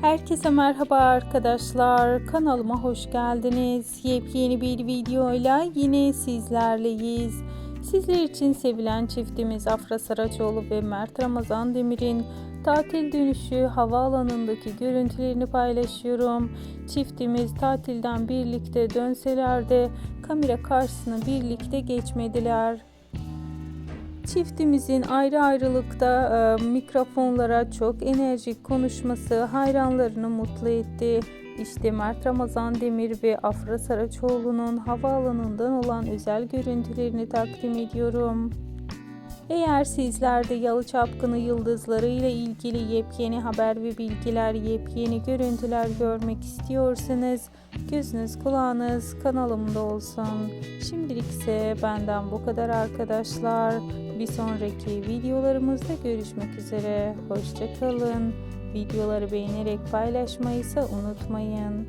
Herkese merhaba arkadaşlar. Kanalıma hoş geldiniz. Yepyeni bir videoyla yine sizlerleyiz. Sizler için sevilen çiftimiz Afra Saraçoğlu ve Mert Ramazan Demir'in tatil dönüşü havaalanındaki görüntülerini paylaşıyorum. Çiftimiz tatilden birlikte dönseler de kamera karşısına birlikte geçmediler. Çiftimizin ayrı ayrılıkta e, mikrofonlara çok enerjik konuşması hayranlarını mutlu etti. İşte Mert Ramazan Demir ve Afra Saraçoğlu'nun havaalanından olan özel görüntülerini takdim ediyorum. Eğer sizler de Yalı Çapkını yıldızları ile ilgili yepyeni haber ve bilgiler, yepyeni görüntüler görmek istiyorsanız gözünüz kulağınız kanalımda olsun. Şimdilik ise benden bu kadar arkadaşlar. Bir sonraki videolarımızda görüşmek üzere. Hoşçakalın. Videoları beğenerek paylaşmayı ise unutmayın.